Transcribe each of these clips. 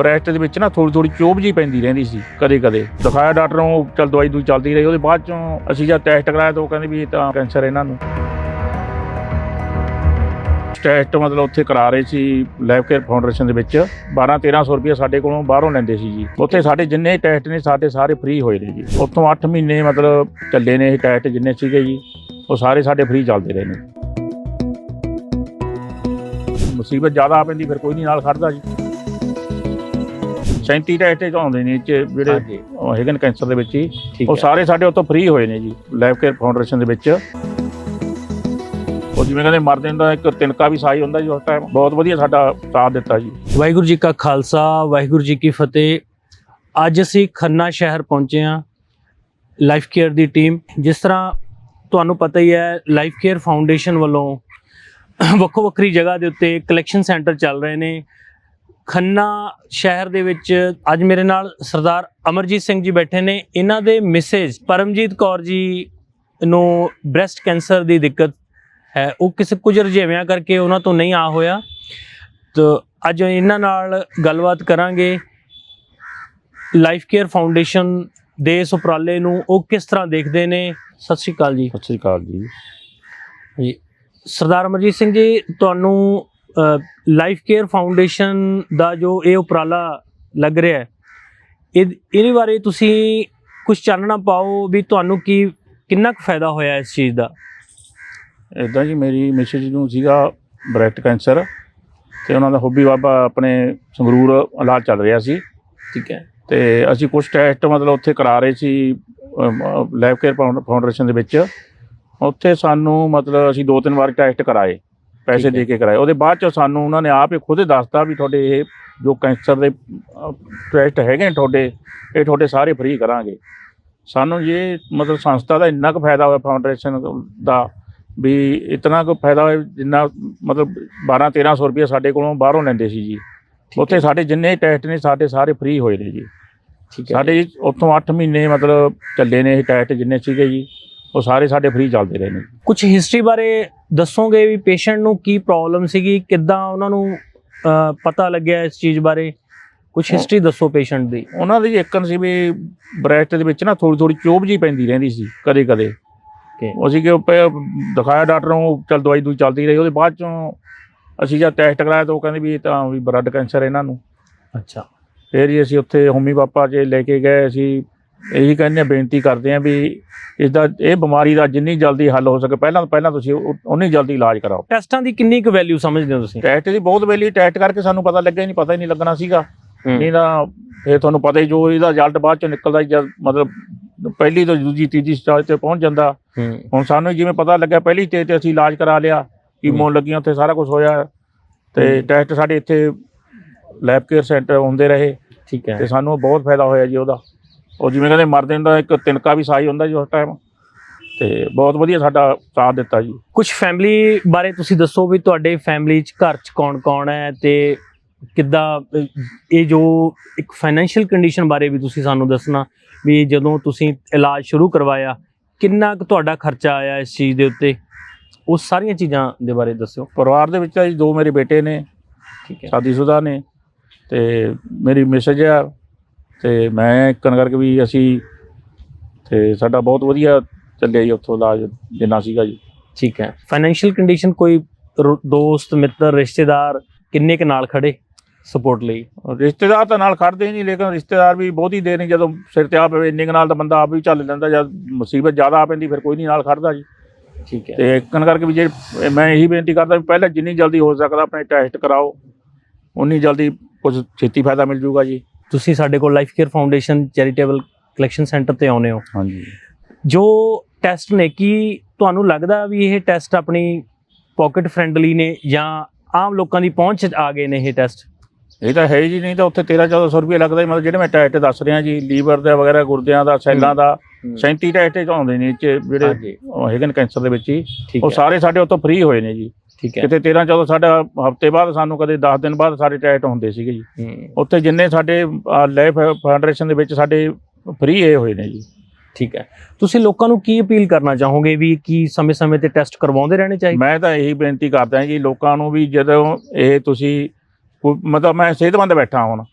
Breast ਦੇ ਵਿੱਚ ਨਾ ਥੋੜੀ ਥੋੜੀ ਚੋਬ ਜੀ ਪੈਂਦੀ ਰਹਿੰਦੀ ਸੀ, ਕਦੇ ਕਦੇ। ਦਿਖਾਇਆ ਡਾਕਟਰ ਨੂੰ, ਚਲ ਦਵਾਈ ਦੂਈ ਚੱਲਦੀ ਰਹੀ, ਉਹਦੇ ਬਾਅਦ ਚੋਂ ਅਸੀਂ ਜਦ ਟੈਸਟ ਕਰਾਇਆ ਤਾਂ ਉਹ ਕਹਿੰਦੇ ਵੀ ਇਹ ਤਾਂ ਕੈਂਸਰ ਇਹਨਾਂ ਨੂੰ। ਟੈਸਟ ਮਤਲਬ ਉੱਥੇ ਕਰਾ ਰਹੇ ਸੀ ਲੈਬ ਕੇਅਰ ਫਾਊਂਡੇਸ਼ਨ ਦੇ ਵਿੱਚ। 12 1300 ਰੁਪਏ ਸਾਡੇ ਕੋਲੋਂ ਬਾਹਰੋਂ ਲੈਂਦੇ ਸੀ ਜੀ। ਉੱਥੇ ਸਾਡੇ ਜਿੰਨੇ ਟੈਸਟ ਨੇ, ਸਾਡੇ ਸਾਰੇ ਫ੍ਰੀ ਹੋਏ ਨੇ ਜੀ। ਉੱਥੋਂ 8 ਮਹੀਨੇ ਮਤਲਬ ਚੱਲੇ ਨੇ ਇਹ ਟੈਸਟ ਜਿੰਨੇ ਸੀਗੇ ਜੀ, ਉਹ ਸਾਰੇ ਸਾਡੇ ਫ੍ਰੀ ਚੱਲਦੇ ਰਹੇ ਨੇ। ਮੁਸੀਬਤ ਜ਼ਿਆਦਾ ਆ ਪੈਂਦੀ, ਫਿਰ ਕੋਈ ਨਹੀਂ ਨਾਲ ਖੜਦਾ ਜੀ। 37 ਟੈਸਟ ਚ ਆਉਂਦੇ ਨੇ ਇਹ 'ਚ ਜਿਹੜੇ ਹਾਂਜੀ। ਉਹ ਹੈਗੇ ਨੇ ਕੈਂਸਰ ਦੇ ਵਿੱਚ ਹੀ ਠੀਕ ਉਹ ਹੈ। ਸਾਰੇ ਸਾਡੇ ਉੱਥੋਂ ਫ੍ਰੀ ਹੋਏ ਨੇ ਜੀ ਲੈਬ ਕੇਅਰ ਫਾਊਂਡੇਸ਼ਨ ਦੇ ਵਿੱਚ। ਉਹ ਜਿਵੇਂ ਕਹਿੰਦੇ ਮਰਦੇ ਦਾ ਇੱਕ ਤਿਨਕਾ ਵੀ ਸਾਈ ਹੁੰਦਾ ਜੀ ਉਸ ਟਾਈਮ ਬਹੁਤ ਵਧੀਆ ਸਾਡਾ ਸਾਥ ਦਿੱਤਾ ਜੀ। ਵਾਹਿਗੁਰੂ ਜੀ ਕਾ ਖਾਲਸਾ ਵਾਹਿਗੁਰੂ ਜੀ ਕੀ ਫਤਿਹ। ਅੱਜ ਅਸੀਂ ਖੰਨਾ ਸ਼ਹਿਰ ਪਹੁੰਚੇ ਹਾਂ ਲਾਈਫ ਕੇਅਰ ਦੀ ਟੀਮ ਜਿਸ ਤਰ੍ਹਾਂ ਤੁਹਾਨੂੰ ਪਤਾ ਹੀ ਹੈ ਲਾਈਫ ਕੇਅਰ ਫਾਊਂਡੇਸ਼ਨ ਵੱਲੋਂ ਵੱਖੋ ਵੱਖਰੀ ਜਗ੍ਹਾ ਦੇ ਉੱਤੇ ਕਲੈਕਸ਼ਨ ਸੈਂਟਰ ਚੱਲ ਰਹੇ ਨੇ। ਖੰਨਾ ਸ਼ਹਿਰ ਦੇ ਵਿੱਚ ਅੱਜ ਮੇਰੇ ਨਾਲ ਸਰਦਾਰ ਅਮਰਜੀਤ ਸਿੰਘ ਜੀ ਬੈਠੇ ਨੇ। ਇਹਨਾਂ ਦੇ ਮਿਸੇਜ ਪਰਮਜੀਤ ਕੌਰ ਜੀ ਨੂੰ ਬ੍ਰੈਸਟ ਕੈਂਸਰ ਦੀ ਦਿੱਕਤ ਹੈ। ਉਹ ਕਿਸੇ ਕੁਝ ਰੁਝੇਵਿਆਂ ਕਰਕੇ ਉਹਨਾਂ ਤੋਂ ਨਹੀਂ ਆ ਹੋਇਆ। ਤੋ ਅੱਜ ਇਹਨਾਂ ਨਾਲ ਗੱਲਬਾਤ ਕਰਾਂਗੇ। ਲਾਈਫ ਕੇਅਰ ਫਾਊਂਡੇਸ਼ਨ ਦੇ ਇਸ ਉਪਰਾਲੇ ਨੂੰ ਉਹ ਕਿਸ ਤਰ੍ਹਾਂ ਦੇਖਦੇ ਨੇ? ਸਤਿ ਸ਼੍ਰੀ ਅਕਾਲ ਜੀ। ਸਤਿ ਸ੍ਰੀ ਅਕਾਲ ਜੀ। ਜੀ ਸਰਦਾਰ ਅਮਰਜੀਤ ਸਿੰਘ ਜੀ ਤੁਹਾਨੂੰ ਲਾਈਫ ਕੇਅਰ ਫਾਊਂਡੇਸ਼ਨ ਦਾ ਜੋ ਇਹ ਉਪਰਾਲਾ ਲੱਗ ਰਿਹਾ ਹੈ ਇਹ ਇਹਦੇ ਬਾਰੇ ਤੁਸੀਂ ਕੁਝ ਚਾਨਣਾ ਪਾਓ ਵੀ ਤੁਹਾਨੂੰ ਕੀ ਕਿੰਨਾ ਕੁ ਫਾਇਦਾ ਹੋਇਆ ਇਸ ਚੀਜ਼ ਦਾ? ਇਦਾਂ ਜੀ ਮੇਰੀ ਮਿਸਿਸ ਨੂੰ ਸੀਗਾ ਬ੍ਰੈਸਟ ਕੈਂਸਰ ਤੇ ਉਹਨਾਂ ਦਾ ਹੌਬੀ ਬਾਬਾ ਆਪਣੇ ਸੰਗਰੂਰ ਇਲਾਜ ਚੱਲ ਰਿਹਾ ਸੀ। ਠੀਕ ਹੈ। ਤੇ ਅਸੀਂ ਕੁਝ ਟੈਸਟ ਮਤਲਬ ਉੱਥੇ ਕਰਾ ਰਹੇ ਸੀ ਲੈਬ ਕੇਅਰ ਫਾਊਂਡੇਸ਼ਨ ਦੇ ਵਿੱਚ। ਉੱਥੇ ਸਾਨੂੰ ਮਤਲਬ ਅਸੀਂ ਦੋ ਤਿੰਨ ਵਾਰ ਟੈਸਟ ਕਰਾਏ। ਪੈਸੇ। ਦੇ ਕੇ ਕਰਾਏ। ਉਹਦੇ ਬਾਅਦ ਚ ਸਾਨੂੰ ਉਹਨਾਂ ਨੇ ਆਪ ਹੀ ਖੁਦ ਹੀ ਦੱਸਤਾ ਵੀ ਤੁਹਾਡੇ ਇਹ ਜੋ ਕੈਂਸਰ ਦੇ ਟੈਸਟ ਹੈਗੇ ਤੁਹਾਡੇ ਇਹ ਤੁਹਾਡੇ ਸਾਰੇ ਫ੍ਰੀ ਕਰਾਂਗੇ। ਸਾਨੂੰ ਇਹ ਮਤਲਬ ਸੰਸਥਾ ਦਾ ਇੰਨਾ ਕੁ ਫਾਇਦਾ ਹੋਇਆ ਫਾਊਂਡੇਸ਼ਨ ਦਾ ਵੀ ਇਤਨਾ ਕੁ ਫਾਇਦਾ ਹੋਇਆ ਜਿੰਨਾ ਮਤਲਬ 12 1300 ਰੁਪਏ ਸਾਡੇ ਕੋਲੋਂ ਬਾਹਰੋਂ ਲੈਂਦੇ ਸੀ ਜੀ। ਉੱਥੇ ਸਾਡੇ ਜਿੰਨੇ ਟੈਸਟ ਨੇ ਸਾਡੇ ਸਾਰੇ ਫ੍ਰੀ ਹੋਏ ਨੇ ਜੀ। ਠੀਕ ਹੈ। ਸਾਡੇ ਜੀ ਉੱਥੋਂ 8 ਮਹੀਨੇ ਮਤਲਬ ਚੱਲੇ ਨੇ ਇਹ ਟੈਸਟ ਜਿੰਨੇ ਸੀਗੇ ਜੀ ਉਹ ਸਾਰੇ ਸਾਡੇ ਫ੍ਰੀ ਚੱਲਦੇ ਰਹੇ ਨੇ। ਕੁਝ ਹਿਸਟਰੀ ਬਾਰੇ ਦੱਸੋਗੇ ਵੀ ਪੇਸ਼ੈਂਟ ਨੂੰ ਕੀ ਪ੍ਰੋਬਲਮ ਸੀਗੀ ਕਿੱਦਾਂ ਉਹਨਾਂ ਨੂੰ ਪਤਾ ਲੱਗਿਆ ਇਸ ਚੀਜ਼ ਬਾਰੇ? ਕੁਝ ਹਿਸਟਰੀ ਦੱਸੋ ਪੇਸ਼ੈਂਟ ਦੀ। ਉਹਨਾਂ ਦੀ ਇੱਕਨ ਸੀ ਵੀ ਬ੍ਰੈਸਟ ਦੇ ਵਿੱਚ ਨਾ ਥੋੜੀ ਥੋੜੀ ਚੋਬ ਜੀ ਪੈਂਦੀ ਰਹਿੰਦੀ ਸੀ ਕਦੇ ਕਦੇ। ਅਸੀਂ ਕਿ ਦਿਖਾਇਆ ਡਾਕਟਰ ਨੂੰ ਚਲ ਦਵਾਈ ਦੂਈ ਚੱਲਦੀ ਰਹੀ ਉਹਦੇ ਬਾਅਦ ਚੋਂ ਅਸੀਂ ਜਦ ਟੈਸਟ ਕਰਾਇਆ ਤਾਂ ਉਹ ਕਹਿੰਦੇ ਵੀ ਇਹ ਤਾਂ ਵੀ ਬਲੱਡ ਕੈਂਸਰ ਇਹਨਾਂ ਨੂੰ। ਅੱਛਾ। ਫਿਰ ਜੀ ਅਸੀਂ ਉੱਥੇ ਹੋਮੀ ਪਾਪਾ ਜੇ ਲੈ ਕੇ ਗਏ ਅਸੀਂ ਇਹੀ ਕਹਿੰਦੇ ਹਾਂ ਬੇਨਤੀ ਕਰਦੇ ਹਾਂ ਵੀ ਇਸ ਦਾ ਇਹ ਬਿਮਾਰੀ ਦਾ ਜਿੰਨੀ ਜਲਦੀ ਹੱਲ ਹੋ ਸਕੇ ਪਹਿਲਾਂ ਪਹਿਲਾਂ ਤੁਸੀਂ ਉਨੀ ਜਲਦੀ ਇਲਾਜ ਕਰਾਓ। ਟੈਸਟਾਂ ਦੀ ਕਿੰਨੀ ਕੁ ਵੈਲਿਊ ਸਮਝਦੇ ਹੋ ਤੁਸੀਂ? ਟੈਸਟ ਦੀ ਬਹੁਤ ਵੈਲੀ ਟੈਸਟ ਕਰਕੇ ਸਾਨੂੰ ਪਤਾ ਲੱਗਿਆ ਹੀ ਨਹੀਂ ਪਤਾ ਹੀ ਨਹੀਂ ਲੱਗਣਾ ਸੀਗਾ। ਨਹੀਂ ਤਾਂ ਫਿਰ ਤੁਹਾਨੂੰ ਪਤਾ ਹੀ ਜੋ ਇਹਦਾ ਰਿਜ਼ਲਟ ਬਾਅਦ ਚ ਨਿਕਲਦਾ ਜਦ ਮਤਲਬ ਪਹਿਲੀ ਤੋਂ ਦੂਜੀ ਤੀਜੀ ਸਟੇਜ ਤੇ ਪਹੁੰਚ ਜਾਂਦਾ। ਹੁਣ ਸਾਨੂੰ ਜਿਵੇਂ ਪਤਾ ਲੱਗਿਆ ਪਹਿਲੀ ਸਟੇਜ ਤੇ ਅਸੀਂ ਇਲਾਜ ਕਰਾ ਲਿਆ ਕੀਮੋ ਲੱਗੀਆਂ ਉੱਥੇ ਸਾਰਾ ਕੁਝ ਹੋਇਆ। ਤੇ। ਟੈਸਟ ਸਾਡੇ ਇੱਥੇ ਲੈਬ ਕੇਅਰ ਸੈਂਟਰ ਹੁੰਦੇ ਰਹੇ। ਠੀਕ ਹੈ। ਤੇ ਸਾਨੂੰ ਬਹੁਤ ਫਾਇਦਾ ਹੋਇਆ ਜੀ ਉਹਦਾ। ਉਹ ਜਿਵੇਂ ਕਹਿੰਦੇ ਮਰਦੇ ਦਾ ਇੱਕ ਤਿਨਕਾ ਵੀ ਸਾਈ ਹੁੰਦਾ ਜੀ ਉਸ ਟਾਈਮ ਤੇ ਬਹੁਤ ਵਧੀਆ ਸਾਡਾ ਸਾਥ ਦਿੱਤਾ ਜੀ। ਕੁਝ ਫੈਮਿਲੀ ਬਾਰੇ ਤੁਸੀਂ ਦੱਸੋ ਵੀ ਤੁਹਾਡੇ ਫੈਮਿਲੀ ਚ ਘਰ ਚ ਕੌਣ ਕੌਣ ਹੈ ਤੇ ਕਿੱਦਾਂ ਇਹ ਜੋ ਇੱਕ ਫਾਈਨੈਂਸ਼ੀਅਲ ਕੰਡੀਸ਼ਨ ਬਾਰੇ ਵੀ ਤੁਸੀਂ ਸਾਨੂੰ ਦੱਸਣਾ ਵੀ ਜਦੋਂ ਤੁਸੀਂ ਇਲਾਜ ਸ਼ੁਰੂ ਕਰਵਾਇਆ ਕਿੰਨਾ ਕੁ ਤੁਹਾਡਾ ਖਰਚਾ ਆਇਆ ਇਸ ਚੀਜ਼ ਦੇ ਉੱਤੇ? ਉਹ ਸਾਰੀਆਂ ਚੀਜ਼ਾਂ ਦੇ ਬਾਰੇ ਦੱਸਿਓ। ਪਰਿਵਾਰ ਦੇ ਵਿੱਚ ਜੀ ਦੋ ਮੇਰੇ ਬੇਟੇ ਨੇ ਠੀਕ ਹੈ। ਸ਼ਾਦੀशुदा ਨੇ ਤੇ ਮੇਰੀ ਮਿਸਜ ਆ ਤੇ ਮੈਂ ਇੱਕਨ ਕਰਕੇ ਵੀ ਅਸੀਂ ਤੇ ਸਾਡਾ ਬਹੁਤ ਵਧੀਆ ਚੱਲਿਆ ਜੀ ਉੱਥੋਂ ਇਲਾਜ ਜਿੰਨਾ ਸੀਗਾ ਜੀ। ਠੀਕ ਹੈ। ਫਾਈਨੈਂਸ਼ੀਅਲ ਕੰਡੀਸ਼ਨ ਕੋਈ ਰੋ- ਦੋਸਤ ਮਿੱਤਰ ਰਿਸ਼ਤੇਦਾਰ ਕਿੰਨੇ ਕੁ ਨਾਲ ਖੜੇ ਸਪੋਰਟ ਲਈ? ਰਿਸ਼ਤੇਦਾਰ ਤਾਂ ਨਾਲ ਖੜਦੇ ਹੀ ਨਹੀਂ ਲੇਕਿਨ ਰਿਸ਼ਤੇਦਾਰ ਵੀ ਬਹੁਤੀ ਦੇਰ ਨਹੀਂ ਜਦੋਂ ਸਿਰ ਤੇ ਆ ਪਵੇ ਇੰਨੇ ਕੁ ਨਾਲ ਤਾਂ ਬੰਦਾ ਆਪ ਵੀ ਚੱਲ ਲੈਂਦਾ ਜਦ ਮੁਸੀਬਤ ਜ਼ਿਆਦਾ ਆ ਪੈਂਦੀ ਫਿਰ ਕੋਈ ਨਹੀਂ ਨਾਲ ਖੜਦਾ ਜੀ। ਠੀਕ ਹੈ। ਤੇ ਇੱਕਨ ਕਰਕੇ ਵੀ ਜੇ ਮੈਂ ਇਹੀ ਬੇਨਤੀ ਕਰਦਾ ਵੀ ਪਹਿਲਾਂ ਜਿੰਨੀ ਜਲਦੀ ਹੋ ਸਕਦਾ ਆਪਣੇ ਟੈਸਟ ਕਰਾਓ ਉਨੀ ਜਲਦੀ ਕੁਝ ਛੇਤੀ ਫਾਇਦਾ ਮਿਲ ਜੂਗਾ ਜੀ। ਤੁਸੀਂ ਸਾਡੇ ਕੋਲ life care foundation charitable collection centre ਤੇ ਆਉਨੇ ਹੋ। ਹਾਂਜੀ। ਜੋ ਟੈਸਟ ਨੇ ਕੀ ਤੁਹਾਨੂੰ ਲੱਗਦਾ ਵੀ ਇਹ ਟੈਸਟ ਆਪਣੀ ਪਾਕਟ ਫ੍ਰੈਂਡਲੀ ਨੇ ਜਾਂ ਆਮ ਲੋਕਾਂ ਦੀ ਪਹੁੰਚ ਆ ਗਏ ਨੇ ਇਹ ਟੈਸਟ ਇਹ ਤਾਂ ਹੈ ਜੀ ਨਹੀਂ ਤਾਂ ਉੱਥੇ 13 1400 ਰੁਪਏ ਲੱਗਦਾ ਜੀ ਮਤਲਬ ਜਿਹੜੇ ਮੈਂ ਟੈਸਟ ਦੱਸ ਰਿਹਾ ਜੀ ਲੀਵਰ ਦਾ ਵਗੈਰਾ ਗੁਰਦਿਆਂ ਦਾ ਸੈੱਲਾਂ ਦਾ 37 ਟੈਸਟ ਚ ਆਉਂਦੇ ਨੇ ਇਹ 'ਚ ਜਿਹੜੇ ਹਾਂਜੀ। ਉਹ ਹੈਗੇ ਨੇ ਕੈਂਸਰ ਦੇ ਵਿੱਚ ਹੀ ਠੀਕ ਉਹ ਹੈ। ਸਾਰੇ ਸਾਡੇ ਉੱਥੋਂ ਫ੍ਰੀ ਹੋਏ ਨੇ ਜੀ। ਠੀਕ ਹੈ। ਕਿਤੇ 13 14 ਸਾਡਾ ਹਫ਼ਤੇ ਬਾਅਦ ਸਾਨੂੰ ਕਦੇ 10 ਦਿਨ ਬਾਅਦ ਸਾਡੇ ਟੈਸਟ ਹੁੰਦੇ ਸੀਗੇ ਜੀ। ਹੂੰ, ਉੱਥੇ ਜਿੰਨੇ ਸਾਡੇ ਲਾਈਫ ਫਾਊਂਡੇਸ਼ਨ ਦੇ ਵਿੱਚ ਸਾਡੇ ਫ੍ਰੀ ਇਹ ਹੋਏ ਨੇ ਜੀ। ਠੀਕ ਹੈ। ਤੁਸੀਂ ਲੋਕਾਂ ਨੂੰ ਕੀ ਅਪੀਲ ਕਰਨਾ ਚਾਹੋਗੇ ਵੀ ਕੀ ਸਮੇਂ-ਸਮੇਂ ਤੇ ਟੈਸਟ ਕਰਵਾਉਂਦੇ ਰਹਿਣੇ ਚਾਹੀਦੇ? ਮੈਂ ਤਾਂ ਇਹੀ ਬੇਨਤੀ ਕਰਦਾ ਜੀ ਲੋਕਾਂ ਨੂੰ ਵੀ ਜਦੋਂ ਇਹ ਤੁਸੀਂ ਕੋਈ- ਮਤਲਬ ਮੈਂ ਸਿਹਤਮੰਦ ਬੈਠਾ ਹੁਣ।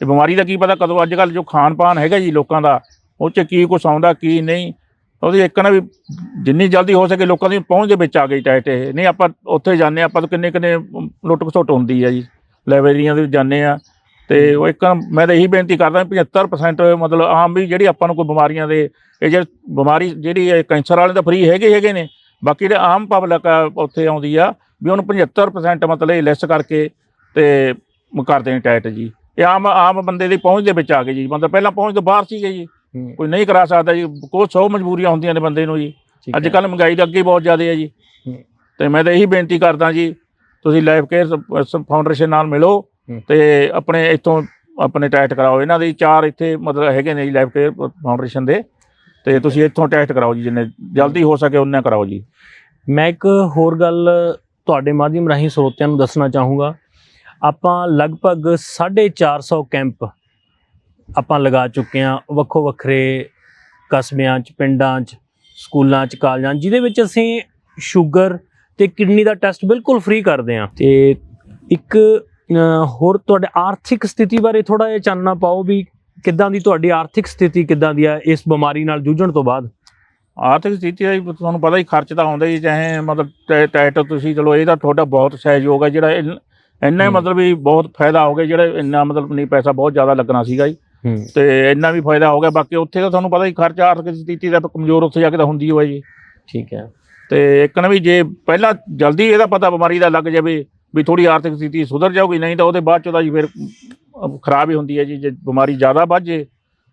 ਇਹ ਬਿਮਾਰੀ ਦਾ ਕੀ ਪਤਾ ਕਦੋਂ ਅੱਜ ਕੱਲ ਜੋ ਖਾਣ ਪਾਨ ਹੈਗਾ ਜੀ ਲੋਕਾਂ ਦਾ ਉਹ 'ਚ ਕੀ ਕੁਛ ਆਉਂਦਾ ਕੀ ਨਹੀਂ ਉਹਦੀ ਇੱਕ ਨਾ ਵੀ ਜਿੰਨੀ ਜਲਦੀ ਹੋ ਸਕੇ ਲੋਕਾਂ ਦੀ ਪਹੁੰਚ ਦੇ ਵਿੱਚ ਆ ਗਈ ਟੈਟ ਇਹ। ਨਹੀਂ ਆਪਾਂ ਉੱਥੇ ਜਾਂਦੇ ਆਪਾਂ ਤਾਂ ਕਿੰਨੇ ਕਿੰਨੇ ਲੁੱਟ ਖਸੁੱਟ ਹੁੰਦੀ ਆ ਜੀ। ਲਾਇਬ੍ਰੇਰੀਆਂ ਦੇ ਵਿੱਚ ਜਾਂਦੇ ਆ ਤੇ ਉਹ ਇੱਕ ਮੈਂ ਤਾਂ ਇਹੀ ਬੇਨਤੀ ਕਰਦਾ ਵੀ 75% ਮਤਲਬ ਆਮ ਵੀ ਜਿਹੜੀ ਆਪਾਂ ਨੂੰ ਕੋਈ ਬਿਮਾਰੀਆਂ ਦੇ ਇਹ ਜਿਹੜੀ ਬਿਮਾਰੀ ਜਿਹੜੀ ਇਹ ਕੈਂਸਰ ਵਾਲੇ ਤਾਂ ਫ੍ਰੀ ਹੈਗੇ ਹੈਗੇ ਨੇ ਬਾਕੀ ਜਿਹੜੇ ਆਮ ਪਬਲਿਕ ਉੱਥੇ ਆਉਂਦੀ ਆ ਵੀ ਉਹਨੂੰ 75% ਮਤਲਬ ਇਹ ਲੈਸ ਕਰਕੇ ਤੇ ਕਰਦੇ ਨੇ ਟੈਟ ਜੀ। ਇਹ ਆਮ ਆਮ ਬੰਦੇ ਦੀ ਪਹੁੰਚ ਦੇ ਵਿੱਚ ਆ ਗਏ ਜੀ। ਮਤਲਬ ਪਹਿਲਾਂ ਪਹੁੰਚ ਤੋਂ ਬਾਹਰ ਸੀਗੇ ਜੀ। ਕੋਈ ਨਹੀਂ ਕਰਾ ਸਕਦਾ ਜੀ। ਕੋਈ ਸੌ ਮਜਬੂਰੀਆਂ ਹੁੰਦੀਆਂ ਨੇ ਬੰਦੇ ਨੂੰ ਜੀ। ਅੱਜ ਕੱਲ ਮਹਿੰਗਾਈ ਦਾ ਅੱਗੇ ਬਹੁਤ ਜ਼ਿਆਦਾ ਹੈ ਜੀ। ਤੇ ਮੈਂ ਤਾਂ ਇਹੀ ਬੇਨਤੀ ਕਰਦਾ ਜੀ ਤੁਸੀਂ ਲਾਈਫ ਕੇਅਰ ਫਾਊਂਡੇਸ਼ਨ ਨਾਲ ਮਿਲੋ। ਤੇ ਆਪਣੇ ਇੱਥੋਂ ਆਪਣੇ ਟੈਸਟ ਕਰਾਓ। ਇਹਨਾਂ ਦੇ ਚਾਰ ਇੱਥੇ ਮਤਲਬ ਹੈਗੇ ਨੇ ਜੀ ਲਾਈਫ ਕੇਅਰ ਫਾਊਂਡੇਸ਼ਨ ਦੇ। ਤੇ ਤੁਸੀਂ ਇੱਥੋਂ ਟੈਸਟ ਕਰਾਓ ਜੀ ਜਿੰਨੇ ਜਲਦੀ ਹੋ ਸਕੇ ਉਨਾ ਕਰਾਓ ਜੀ। ਮੈਂ ਇੱਕ ਹੋਰ ਗੱਲ ਤੁਹਾਡੇ ਮਾਧਿਅਮ ਰਾਹੀਂ ਸਰੋਤਿਆਂ ਨੂੰ ਦੱਸਣਾ ਚਾਹੂੰਗਾ। ਆਪਾਂ ਲਗਭਗ 450 ਕੈਂਪ ਆਪਾਂ ਲਗਾ ਚੁੱਕੇ ਹਾਂ ਵੱਖੋ ਵੱਖਰੇ ਕਸਬਿਆਂ 'ਚ ਪਿੰਡਾਂ 'ਚ ਸਕੂਲਾਂ 'ਚ ਕਾਲਜਾਂ 'ਚ ਜਿਹਦੇ ਵਿੱਚ ਅਸੀਂ ਸ਼ੂਗਰ ਤੇ ਕਿਡਨੀ ਦਾ ਟੈਸਟ ਬਿਲਕੁਲ ਫ੍ਰੀ ਕਰਦੇ ਹਾਂ। ਤੇ ਇੱਕ ਹੋਰ ਤੁਹਾਡੇ ਆਰਥਿਕ ਸਥਿਤੀ ਬਾਰੇ ਥੋੜਾ ਜਿਹਾ ਚਾਨਣਾ ਪਾਓ ਵੀ ਕਿੱਦਾਂ ਦੀ ਤੁਹਾਡੀ ਆਰਥਿਕ ਸਥਿਤੀ ਕਿੱਦਾਂ ਦੀ ਹੈ ਇਸ ਬਿਮਾਰੀ ਨਾਲ ਜੂਝਣ ਤੋਂ ਬਾਅਦ? ਆਰਥਿਕ ਸਥਿਤੀ ਦਾ ਤੁਹਾਨੂੰ ਪਤਾ ਹੀ ਖਰਚ ਤਾਂ ਆਉਂਦਾ ਹੀ ਚਾਹੇ ਮਤਲਬ ਟੈਟ ਤੁਸੀਂ ਚਲੋ ਇਹਦਾ ਤੁਹਾਡਾ ਬਹੁਤ ਸਹਿਯੋਗ ਹੈ ਜਿਹੜਾ ਇੰਨ-। ਮਤਲਬ ਵੀ ਬਹੁਤ ਫਾਇਦਾ ਹੋ ਗਿਆ ਜਿਹੜਾ ਇੰਨਾ ਮਤਲਬ ਨਹੀਂ ਪੈਸਾ ਬਹੁਤ ਜ਼ਿਆਦਾ ਲੱਗਣਾ ਸੀਗਾ ਜੀ। ਤੇ ਇੰਨਾ ਵੀ ਫਾਇਦਾ ਹੋ ਗਿਆ ਬਾਕੀ ਉੱਥੇ ਤਾਂ ਤੁਹਾਨੂੰ ਪਤਾ ਹੀ ਖਰਚ ਆਰਥਿਕ ਸਥਿਤੀ ਦਾ ਕਮਜ਼ੋਰ ਉੱਥੇ ਜਾ ਕੇ ਤਾਂ ਹੁੰਦੀ ਹੋਏ ਜੀ। ਠੀਕ ਹੈ। ਤੇ ਇੱਕ ਨਾ ਵੀ ਜੇ ਪਹਿਲਾਂ ਜਲਦੀ ਇਹਦਾ ਪਤਾ ਬਿਮਾਰੀ ਦਾ ਲੱਗ ਜਾਵੇ ਵੀ ਥੋੜੀ ਆਰਥਿਕ ਸਥਿਤੀ ਸੁਧਰ ਜਾਊਗੀ ਨਹੀਂ ਤਾਂ ਉਹਦੇ ਬਾਅਦ ਚ ਉਹਦਾ ਜੀ ਫਿਰ ਖਰਾਬ ਹੀ ਹੁੰਦੀ ਹੈ ਜੀ ਜੇ ਬਿਮਾਰੀ ਜ਼ਿਆਦਾ ਵੱਧ ਜੇ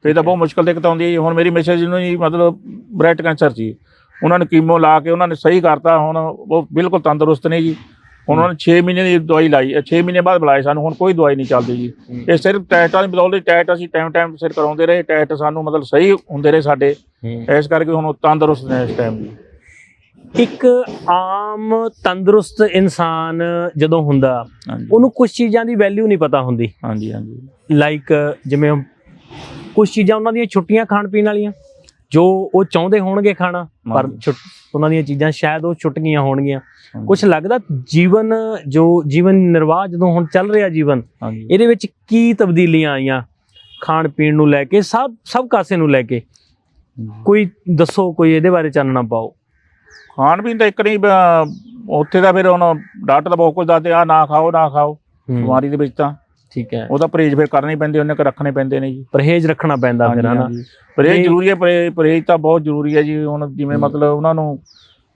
ਫਿਰ ਤਾਂ ਬਹੁਤ ਮੁਸ਼ਕਲ ਦਿੱਕਤ ਆਉਂਦੀ ਹੈ ਜੀ। ਹੁਣ ਮੇਰੀ ਮੈਸੇਜ ਨੂੰ ਜੀ ਮਤਲਬ ਬ੍ਰੈਸਟ ਕੈਂਸਰ ਸੀ ਉਹਨਾਂ ਨੇ ਕੀਮੋ ਲਾ ਕੇ ਉਹਨਾਂ ਨੇ ਸਹੀ ਕਰਤਾ ਹੁਣ ਉਹ ਬਿਲਕੁਲ ਤੰਦਰੁਸਤ ਨੇ ਜੀ। ਉਹਨਾਂ ਨੇ 6 ਮਹੀਨੇ ਦੀ ਦਵਾਈ ਲਾਈ 6 ਮਹੀਨੇ ਬਾਅਦ ਬੁਲਾਏ ਸਾਨੂੰ ਹੁਣ ਕੋਈ ਦਵਾਈ ਨਹੀਂ ਚੱਲਦੀ ਜੀ। ਇਹ ਸਿਰਫ ਟੈਸਟਾਂ ਦੀ ਬਦੌਲਤ ਟੈਸਟ ਅਸੀਂ ਟਾਈਮ ਟਾਈਮ ਸਿਰ ਕਰਾਉਂਦੇ ਰਹੇ ਟੈਸਟ ਸਾਨੂੰ ਮਤਲਬ ਸਹੀ ਹੁੰਦੇ ਰਹੇ ਸਾਡੇ। ਇਸ ਕਰਕੇ ਹੁਣ ਤੰਦਰੁਸਤ ਨੇ ਇਸ ਟਾਈਮ ਜੀ ਇੱਕ ਆਮ ਤੰਦਰੁਸਤ ਇਨਸਾਨ ਜਦੋਂ ਹੁੰਦਾ ਉਹਨੂੰ ਕੁਝ ਚੀਜ਼ਾਂ ਦੀ ਵੈਲਿਊ ਨਹੀਂ ਪਤਾ ਹੁੰਦੀ। ਹਾਂਜੀ ਹਾਂਜੀ। ਲਾਈਕ ਜਿਵੇਂ ਕੁਝ ਚੀਜ਼ਾਂ ਉਹਨਾਂ ਦੀਆਂ ਛੁੱਟੀਆਂ ਖਾਣ ਪੀਣ ਵਾਲੀਆਂ। ਜੋ ਉਹ ਚਾਹੁੰਦੇ ਹੋਣਗੇ ਖਾਣਾ ਪਰ ਉਹਨਾਂ ਦੀਆਂ ਚੀਜ਼ਾਂ ਸ਼ਾਇਦ ਉਹ ਛੁੱਟ ਗਈਆਂ ਹੋਣਗੀਆਂ। ਕੁਝ ਲੱਗਦਾ ਜੀਵਨ ਜੋ ਜੀਵਨ ਨਿਰਵਾਹ ਜਦੋਂ ਹੁਣ ਚੱਲ ਰਿਹਾ ਜੀਵਨ ਇਹਦੇ ਵਿੱਚ ਕੀ ਤਬਦੀਲੀਆਂ ਆਈਆਂ? ਖਾਣ ਪੀਣ ਨੂੰ ਲੈ ਕੇ ਸਭ ਸਭ ਕਾਸੇ ਨੂੰ ਲੈ ਕੇ। ਕੋਈ ਦੱਸੋ ਕੋਈ ਇਹਦੇ ਬਾਰੇ ਚਾਨਣਾ ਪਾਓ। ਖਾਣ ਪੀਣ ਤਾਂ ਇੱਕ ਨਹੀਂ ਉੱਥੇ ਦਾ ਫਿਰ ਹੁਣ ਡਾਕਟਰ ਤਾਂ ਬਹੁਤ ਕੁਝ ਦੱਸਦੇ ਆ ਨਾ ਖਾਓ ਨਾ ਖਾਓ ਬਿਮਾਰੀ ਦੇ ਵਿੱਚ ਤਾਂ। ਠੀਕ ਹੈ। ਉਹਦਾ ਪਰਹੇਜ਼ ਫਿਰ ਕਰਨੇ ਪੈਂਦੇ ਉਹਨੇ ਕਿ ਰੱਖਣੇ ਪੈਂਦੇ ਨੇ ਜੀ। ਪਰਹੇਜ਼ ਰੱਖਣਾ ਪੈਂਦਾ ਫਿਰ ਹਨਾ? ਹਾਂਜੀ। ਪਰਹੇਜ਼ ਜ਼ਰੂਰੀ ਹੈ ਪਰਹੇਜ਼ ਤਾਂ ਬਹੁਤ ਜ਼ਰੂਰੀ ਹੈ ਜੀ। ਹੁਣ ਜਿਵੇਂ। ਮਤਲਬ ਉਹਨਾਂ ਨੂੰ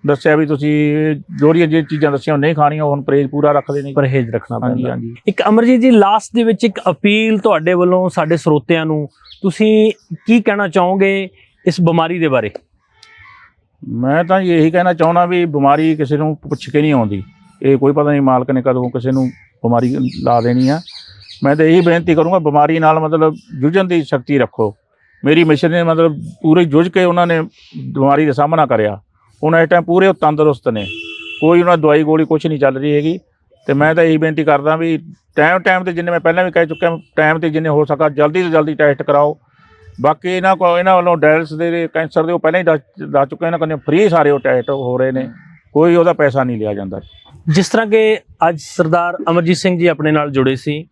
ਦੱਸਿਆ ਵੀ ਤੁਸੀਂ ਜਿਹੜੀਆਂ ਜੇ ਚੀਜ਼ਾਂ ਦੱਸੀਆਂ ਉਹ ਨਹੀਂ ਖਾਣੀਆਂ ਹੁਣ ਪਰਹੇਜ਼ ਪੂਰਾ ਰੱਖਦੇ ਨੇ। ਪਰਹੇਜ਼ ਰੱਖਣਾ ਪੈਂਦਾ। ਹਾਂਜੀ। ਇੱਕ ਅਮਰਜੀਤ ਜੀ ਲਾਸਟ ਦੇ ਵਿੱਚ ਇੱਕ ਅਪੀਲ ਤੁਹਾਡੇ ਵੱਲੋਂ ਸਾਡੇ ਸਰੋਤਿਆਂ ਨੂੰ ਤੁਸੀਂ ਕੀ ਕਹਿਣਾ ਚਾਹੋਗੇ ਇਸ ਬਿਮਾਰੀ ਦੇ ਬਾਰੇ? ਮੈਂ ਤਾਂ ਇਹੀ ਕਹਿਣਾ ਚਾਹੁੰਦਾ ਵੀ ਬਿਮਾਰੀ ਕਿਸੇ ਨੂੰ ਪੁੱਛ ਕੇ ਨਹੀਂ ਆਉਂਦੀ। ਇਹ ਕੋਈ ਪਤਾ ਨਹੀਂ ਮਾਲਕ ਨੇ ਕਦੋਂ ਕਿਸੇ ਨੂੰ ਬਿਮਾਰੀ ਲਾ ਦੇਣੀ ਆ। ਮੈਂ ਤਾਂ ਇਹੀ ਬੇਨਤੀ ਕਰੂੰਗਾ, ਬਿਮਾਰੀ ਨਾਲ ਮਤਲਬ ਜੂਝਣ ਦੀ ਸ਼ਕਤੀ ਰੱਖੋ। ਮੇਰੀ ਮਿਸ਼ਨ ਨੇ ਮਤਲਬ ਪੂਰੇ ਜੁਝ ਕੇ ਉਹਨਾਂ ਨੇ ਬਿਮਾਰੀ ਦਾ ਸਾਹਮਣਾ ਕਰਿਆ। ਉਹਨਾਂ ਇਸ ਟਾਈਮ ਪੂਰੇ ਉਹ ਤੰਦਰੁਸਤ ਨੇ। ਕੋਈ ਉਹਨਾਂ ਦਵਾਈ ਗੋਲੀ ਕੁਝ ਨਹੀਂ ਚੱਲ ਰਹੀ ਹੈਗੀ। ਤੇ ਮੈਂ ਤਾਂ ਇਹੀ ਬੇਨਤੀ ਕਰਦਾ ਵੀ ਟਾਈਮ ਟਾਈਮ ਤੇ ਜਿੰਨੇ ਮੈਂ ਪਹਿਲਾਂ ਵੀ ਕਹਿ ਚੁੱਕਿਆ ਟਾਈਮ ਤੇ ਜਿੰਨੇ ਹੋ ਸਕਾ, ਜਲਦੀ ਤੋਂ ਜਲਦੀ ਟੈਸਟ ਕਰਾਓ। ਬਾਕੀ ਇਹਨਾਂ ਕੋ ਇਹਨਾਂ ਵੱਲੋਂ ਡਾਇਲਸ ਦੇ ਕੈਂਸਰ ਦੇ ਉਹ ਪਹਿਲਾਂ ਹੀ ਦੱਸ ਦੱਸ ਚੁੱਕੇ ਇਹਨਾਂ ਕੋਲ ਫ੍ਰੀ ਸਾਰੇ ਉਹ ਟੈਸਟ ਹੋ ਰਹੇ ਨੇ। ਕੋਈ ਉਹਦਾ ਪੈਸਾ ਨਹੀਂ ਲਿਆ ਜਾਂਦਾ। ਜਿਸ ਤਰ੍ਹਾਂ ਕਿ ਅੱਜ ਸਰਦਾਰ ਅਮਰਜੀਤ ਸਿੰਘ ਜੀ ਆਪਣੇ ਨਾਲ ਜੁੜੇ ਸੀ।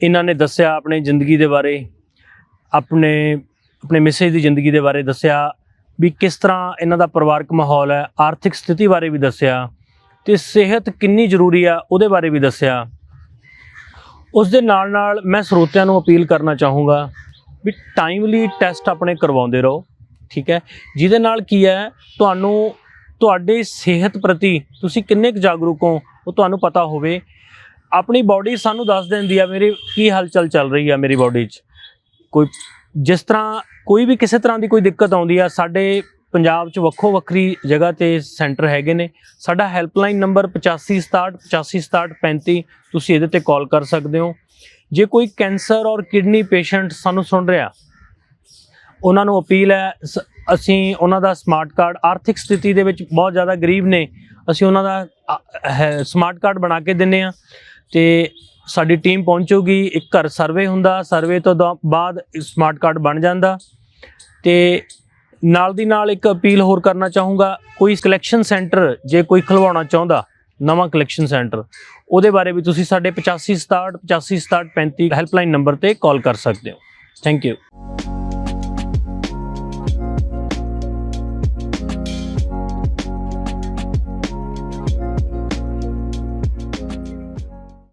ਇਹਨਾਂ ਨੇ ਦੱਸਿਆ ਆਪਣੀ ਜ਼ਿੰਦਗੀ ਦੇ ਬਾਰੇ, ਆਪਣੇ ਆਪਣੇ ਮਿਸੇਜ ਦੀ ਜ਼ਿੰਦਗੀ ਦੇ ਬਾਰੇ ਦੱਸਿਆ ਵੀ ਕਿਸ ਤਰ੍ਹਾਂ ਇਹਨਾਂ ਦਾ ਪਰਿਵਾਰਕ ਮਾਹੌਲ ਹੈ, ਆਰਥਿਕ ਸਥਿਤੀ ਬਾਰੇ ਵੀ ਦੱਸਿਆ ਤੇ ਸਿਹਤ ਕਿੰਨੀ ਜ਼ਰੂਰੀ ਆ ਉਹਦੇ ਬਾਰੇ ਵੀ ਦੱਸਿਆ। ਉਸ ਦੇ ਨਾਲ ਨਾਲ ਮੈਂ ਸਰੋਤਿਆਂ ਨੂੰ ਅਪੀਲ ਕਰਨਾ ਚਾਹੂੰਗਾ ਵੀ ਟਾਈਮਲੀ ਟੈਸਟ ਆਪਣੇ ਕਰਵਾਉਂਦੇ ਰਹੋ, ਠੀਕ ਹੈ? ਜਿਹਦੇ ਨਾਲ ਕੀ ਹੈ, ਤੁਹਾਨੂੰ ਤੁਹਾਡੇ ਸਿਹਤ ਪ੍ਰਤੀ ਤੁਸੀਂ ਕਿੰਨੇ ਕੁ ਜਾਗਰੂਕ ਹੋ, ਉਹ ਤੁਹਾਨੂੰ ਪਤਾ ਹੋਵੇ ਆਪਣੀ ਬਾਡੀ ਸਾਨੂੰ ਦੱਸ ਦਿੰਦੀ ਆ ਮੇਰੀ ਕੀ ਹਲਚਲ ਚੱਲ ਰਹੀ ਆ ਮੇਰੀ ਬਾਡੀ 'ਚ। ਕੋਈ ਜਿਸ ਤਰ੍ਹਾਂ ਕੋਈ ਵੀ ਕਿਸੇ ਤਰ੍ਹਾਂ ਦੀ ਕੋਈ ਦਿੱਕਤ ਆਉਂਦੀ ਆ, ਸਾਡੇ ਪੰਜਾਬ 'ਚ ਵੱਖੋ ਵੱਖਰੀ ਜਗ੍ਹਾ ਤੇ ਸੈਂਟਰ ਹੈਗੇ ਨੇ। ਸਾਡਾ ਹੈਲਪਲਾਈਨ ਨੰਬਰ 8567 8567 35 ਤੁਸੀਂ ਇਹਦੇ ਤੇ ਕਾਲ ਕਰ ਸਕਦੇ ਹੋ। ਜੇ ਕੋਈ ਕੈਂਸਰ ਔਰ ਕਿਡਨੀ ਪੇਸ਼ੈਂਟ ਸਾਨੂੰ ਸੁਣ ਰਿਹਾ, ਉਹਨਾਂ ਨੂੰ ਅਪੀਲ ਹੈ, ਸ- ਅਸੀਂ ਉਹਨਾਂ ਦਾ ਸਮਾਰਟ ਕਾਰਡ ਆਰਥਿਕ ਸਥਿਤੀ ਦੇ ਵਿੱਚ ਬਹੁਤ ਜ਼ਿਆਦਾ ਗਰੀਬ ਨੇ, ਅਸੀਂ ਉਹਨਾਂ ਦਾ ਹੈ ਸਮਾਰਟ ਕਾਰਡ ਬਣਾ ਕੇ ਦਿੰਨੇ ਆ। ਤੇ ਸਾਡੀ ਟੀਮ ਪਹੁੰਚੂਗੀ, ਇੱਕ ਘਰ ਸਰਵੇ ਹੁੰਦਾ ਸਰਵੇ ਤੋਂ ਦਾ- ਬਾਅਦ ਸਮਾਰਟ ਕਾਰਡ ਬਣ ਜਾਂਦਾ ਤੇ ਨਾਲ ਦੀ ਨਾਲ ਇੱਕ ਅਪੀਲ ਹੋਰ ਕਰਨਾ ਚਾਹੂੰਗਾ, ਕੋਈ ਕਲੈਕਸ਼ਨ ਸੈਂਟਰ ਜੇ ਕੋਈ ਖਲਵਾਉਣਾ ਚਾਹੁੰਦਾ, ਨਵਾਂ ਕਲੈਕਸ਼ਨ ਸੈਂਟਰ ਉਹਦੇ ਬਾਰੇ ਵੀ ਤੁਸੀਂ ਸਾਡੇ 8567 8567 35 ਹੈਲਪਲਾਈਨ ਨੰਬਰ ਤੇ ਕਾਲ ਕਰ ਸਕਦੇ ਹੋ। Thank you